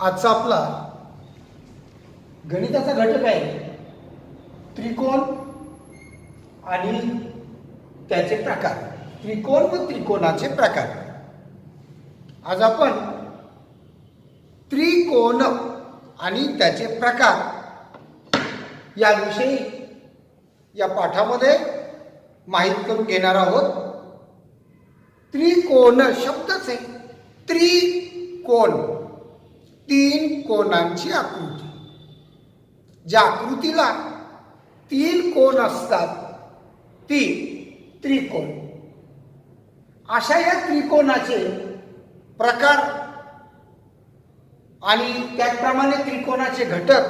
आजचा आपला गणिताचा घटक आहे. त्रिकोण आणि त्याचे प्रकार. त्रिकोण व त्रिकोणाचे प्रकार. आज आपण त्रिकोण आणि त्याचे प्रकार याविषयी या पाठामध्ये माहीत करून घेणार आहोत. त्रिकोण शब्दच आहे. त्रिकोण. तीन कोणांची आकृती. ज्या आकृतीला तीन कोण असतात ती त्रिकोण. अशा या त्रिकोणाचे प्रकार आणि त्याचप्रमाणे त्रिकोणाचे घटक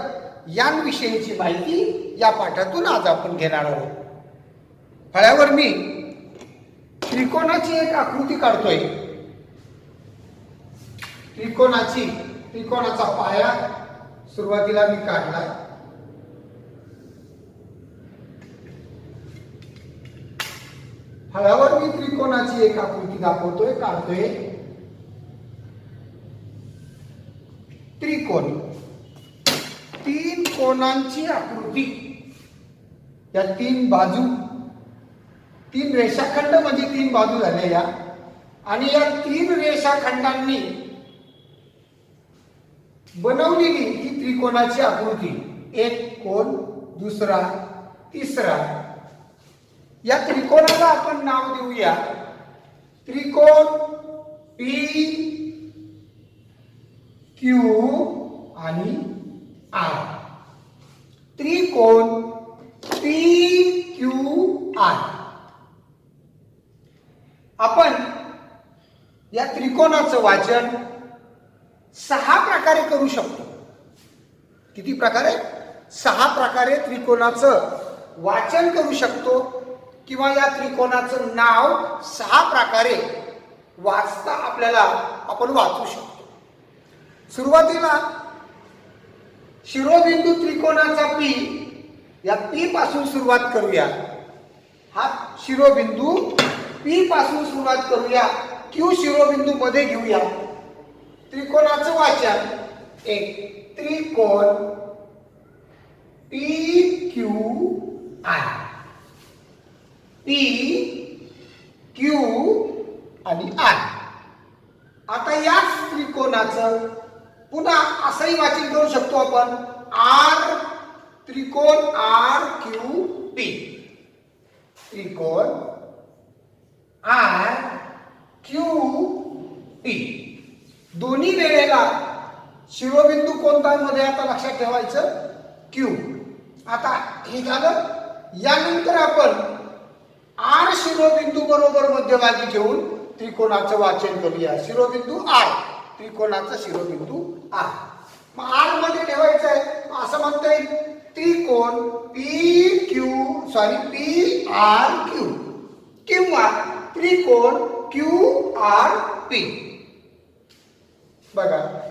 यांविषयीची माहिती या पाठातून आज आपण घेणार आहोत. फळ्यावर मी त्रिकोणाची एक आकृती काढतोय. त्रिकोणाची त्रिकोणाचा पाया? सुरुवातीला मी काढला. फळावर मी त्रिकोणाची एक आकृती दाखवतोय काढतोय. त्रिकोण. तीन कोणांची आकृती. या तीन बाजू. तीन रेषाखंड म्हणजे तीन बाजू झालेल्या आणि या तीन रेषाखंडांनी बनवलेली ही त्रिकोणाची आकृती. एक कोण दुसरा तिसरा. या त्रिकोणाला आपण नाव देऊया. त्रिकोण पी क्यू आणि आर त्रिकोण पी क्यू आर आपण या त्रिकोणाचं वाचन सहा प्रकारे करू शकतो. किती प्रकारे? सहा प्रकारे त्रिकोणाचं वाचन करू शकतो किंवा या त्रिकोणाचं नाव सहा प्रकारे वाचता आपल्याला आपण वाचू शकतो. सुरुवातीला शिरोबिंदू त्रिकोणाचा पी या पी पासून सुरुवात करूया. हा शिरोबिंदू पी पासून सुरुवात करूया. क्यू शिरोबिंदू मध्ये घेऊया. त्रिकोणाचं एक त्रिकोण P Q I P Q आणि आय आता याच त्रिकोणाचं पुन्हा असंही वाचन करू शकतो आपण. आर त्रिकोण आर क्यू पी त्रिकोण आर क्यू पी दोन्ही वेळेला शिरोबिंदू कोणता मध्ये आता लक्षात ठेवायचं. क्यू आता हे झालं. यानंतर आपण आर शिरोबिंदू बरोबर मध्यभागी घेऊन त्रिकोणाचं वाचन करूया. शिरोबिंदू आर त्रिकोणाचा शिरोबिंदू आर मग आरमध्ये ठेवायचं आहे. मग असं म्हणता येईल. त्रिकोण P Q sorry P R Q किंवा त्रिकोण क्यू आर पी बघा.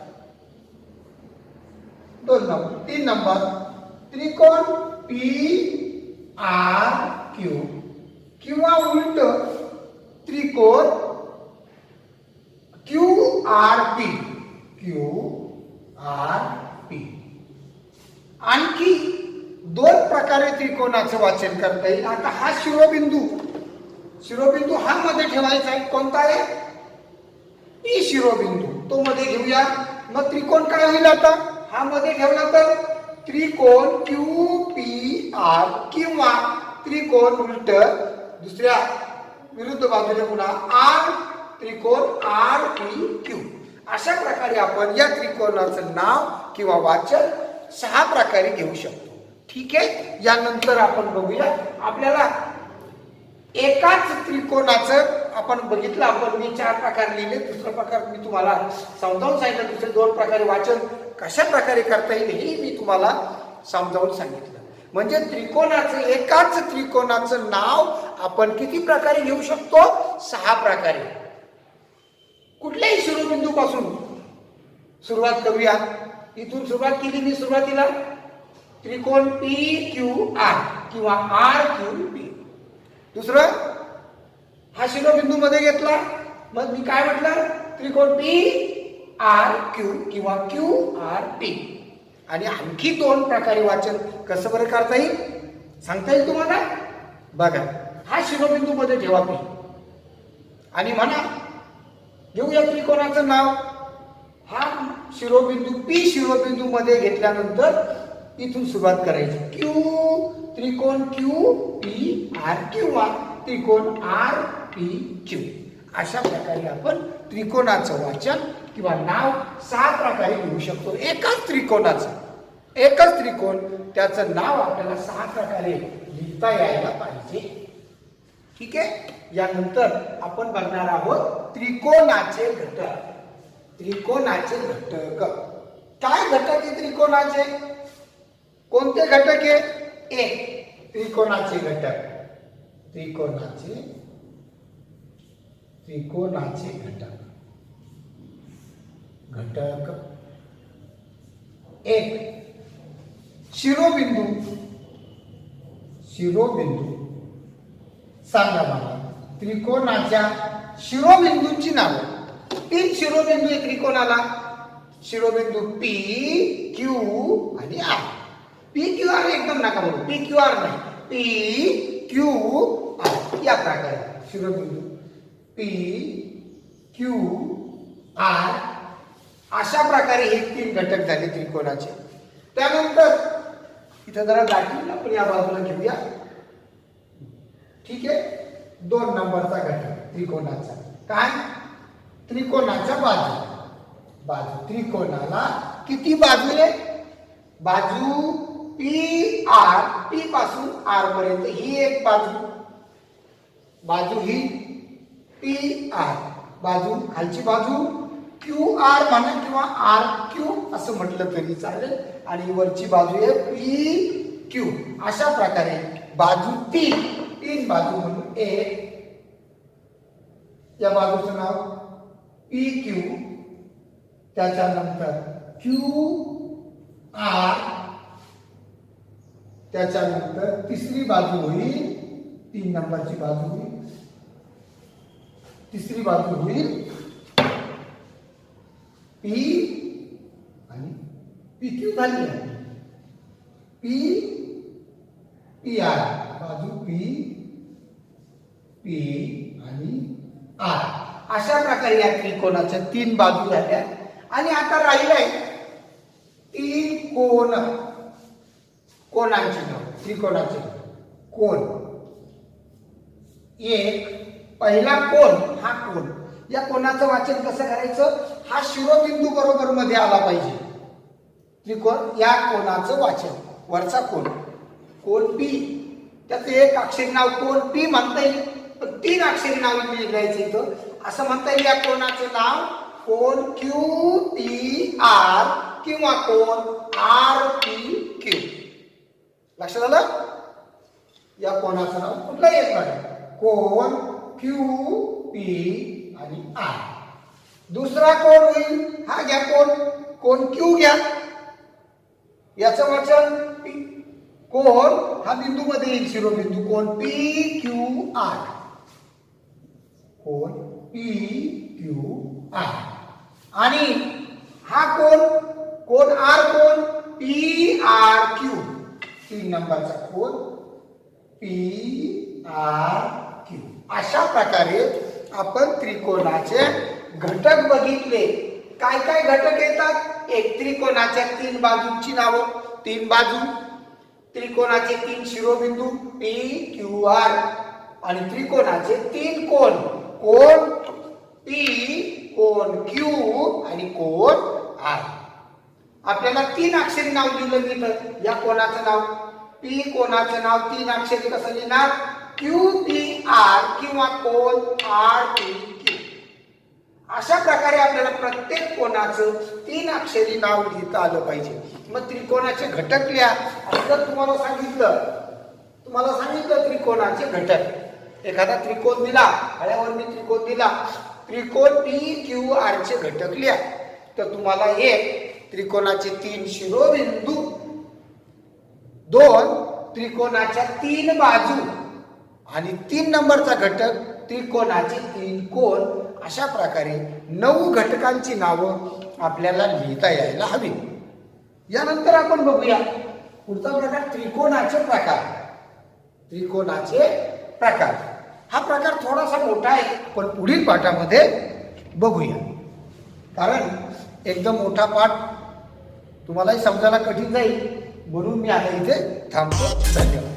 दोन नंबर. तीन नंबर. त्रिकोण पी आर क्यू किंवा उलट त्रिकोण Q R P Q R P आणखी दोन प्रकारे त्रिकोणाचं वाचन करता येईल. आता हा शिरोबिंदू. शिरोबिंदू हा मध्ये ठेवायचा आहे. कोणता आहे? पी शिरोबिंदू. तो मध्ये घेऊया. मग त्रिकोण काय होईल आता? हा मध्ये ठेवला तर त्रिकोण क्यू पी आर किंवा त्रिकोण उलट दुसऱ्या विरुद्ध बाजूने पुन्हा आर त्रिकोण आर पी क्यू अशा प्रकारे आपण या त्रिकोणाचं नाव किंवा वाचन सहा प्रकारे घेऊ शकतो. ठीक आहे? यानंतर आपण बघूया. आपल्याला एकाच त्रिकोणाचं आपण बघितलं आपण मी चार प्रकार लिहिले दुसरा प्रकार मी तुम्हाला समजावून सांगितलं दुसरे दोन प्रकारे वाचन कशा प्रकारे करता येईल हे मी तुम्हाला समजावून सांगितलं. म्हणजे त्रिकोणाचं एकाच त्रिकोणाचं नाव आपण किती प्रकारे घेऊ शकतो? सहा प्रकारे. कुठल्याही शिरोबिंदूपासून सुरुवात करूया. इथून सुरुवात केली मी सुरुवातीला. त्रिकोण पी क्यू आर किंवा आर क्यू पी दुसरं? हा शिरोबिंदू मध्ये घेतला. मग मी काय म्हटलं? त्रिकोण पी आर क्यू किंवा क्यू आर पी आणि आणखी दोन प्रकारे वाचन कसं बरं करता येईल? सांगता येईल तुम्हाला? बघा हा शिरोबिंदू मध्ये ठेवा पी आणि म्हणा घेऊया त्रिकोणाचं नाव. हा शिरोबिंदू पी शिरोबिंदू मध्ये घेतल्यानंतर इथून सुरुवात करायची. क्यू त्रिकोण क्यू पी आर किंवा त्रिकोण आर पी क्यू अशा प्रकारे आपण त्रिकोणाचं वाचन किंवा नाव सहा प्रकारे लिहू शकतो. एकाच त्रिकोणाचं. एकच त्रिकोण त्याचं नाव आपल्याला सहा प्रकारे लिहिता यायला पाहिजे. ठीक आहे? यानंतर आपण बघणार आहोत त्रिकोणाचे घटक. त्रिकोणाचे घटक. काय घटक आहे त्रिकोणाचे? कोणते घटक आहे? एक. त्रिकोणाचे घटक. त्रिकोणाचे त्रिकोणाचे घटक. घटक एक. शिरोबिंदू. शिरोबिंदू. सांगा मला त्रिकोणाच्या शिरोबिंदूंची नावं. तीन शिरोबिंदू आहे त्रिकोणाला. शिरोबिंदू पी क्यू आणि आर पी क्यू आर एकदम नका बोलू. पी क्यू आर नाही. पी क्यू आर या प्रकारे. शिरोबिंदू. पी क्यू आर अशा प्रकारे हे तीन घटक झाले त्रिकोणाचे. त्यानंतर इथं जरा दाखवून आपण या बाजूला घेऊया. ठीक आहे? दोन नंबरचा घटक त्रिकोणाचा. काय? त्रिकोणाच्या बाजू. बाजू त्रिकोणाला किती बाजू आहे? बाजू पी आर पी पासून आर पर्यंत ही एक बाजू. बाजू ही पी आर बाजू खालची बाजू क्यू आर म्हणा किंवा आर क्यू असं म्हटलं तरी चालेल. आणि वरची बाजू आहे पी क्यू अशा प्रकारे बाजू तीन तीन बाजू म्हणून एक या बाजूचं नाव पी क्यू त्याच्यानंतर क्यू आर त्याच्यानंतर तिसरी बाजू होईल. तीन नंबरची बाजू होईल. तिसरी बाजू होईल पी आणि पी क्यू झाली आहे. P P R. बाजू पी पी आणि आर. अशा प्रकारे या त्रिकोणाच्या तीन बाजू झाल्या. आणि आता राहिलंय तीन कोण? कोणांची नाव? त्रिकोणाचे कोण? एक पहिला कोण? हा कोण? या कोणाचं वाचन कसं करायचं? हा शिरोबिंदू बरोबर मध्ये आला पाहिजे. त्रिकोण या कोणाचं वाचन? वरचा कोण? कोण पी? त्याचं एक अक्षरी नाव कोण पी म्हणता येईल. पण तीन अक्षरी नाव लिहायचं इथं. असं म्हणता येईल या कोणाचं नाव? कोण क्यू पी आर किंवा कोण आर पी क्यू. लक्षात आलं? या कोणाचं नाव कुठलंही एक नाही. कोण क्यू पी आणि आर दुसरा कोण होईल? हा घ्या कोण कोण क्यू घ्या. याचं वाचन पी कोण हा बिंदू मध्ये येईल शिरोबिंदू. कोण पी क्यू आर कोण पी क्यू आर आणि हा कोण कोण आर कोण पी आर क्यू तीन नंबरचा कोण पी आर अशा प्रकारे आपण त्रिकोणाचे घटक बघितले. काय काय घटक येतात? एक त्रिकोणाच्या तीन बाजूंची नावं. तीन बाजू. त्रिकोणाचे तीन शिरोबिंदू पी क्यू आर आणि त्रिकोणाचे तीन कोण कोण पी कोण क्यू आणि कोण आर आपल्याला तीन अक्षरी नाव लिहिलं गेलं. या कोणाचं नाव? पी कोणाचं नाव? तीन अक्षरी कसं लिहिणार? क्यू पी आर किंवा कोण आर पी क्यू अशा प्रकारे आपल्याला प्रत्येक कोणाचं तीन अक्षरी नाव लिहिता आलं पाहिजे. मग त्रिकोणाचे घटक लिहा. असं जर तुम्हाला सांगितलं तुम्हाला सांगितलं त्रिकोणाचे घटक. एखादा त्रिकोण दिला हळ्यावर मी त्रिकोण दिला त्रिकोण पी क्यू आर चे घटक लिहा. तर तुम्हाला एक त्रिकोणाचे तीन शिरोबिंदू दोन त्रिकोणाच्या तीन बाजू आणि तीन नंबरचा घटक त्रिकोणाचे तीन कोण अशा प्रकारे नऊ घटकांची नावं आपल्याला लिहिता यायला हवी. यानंतर आपण बघूया पुढचा प्रकार त्रिकोणाचे प्रकार. त्रिकोणाचे प्रकार. हा प्रकार थोडासा मोठा आहे पण पुढील पाठामध्ये बघूया. कारण एकदम मोठा पाठ तुम्हालाही समजायला कठीण जाईल म्हणून मी आता इथे थांबतो. धन्यवाद.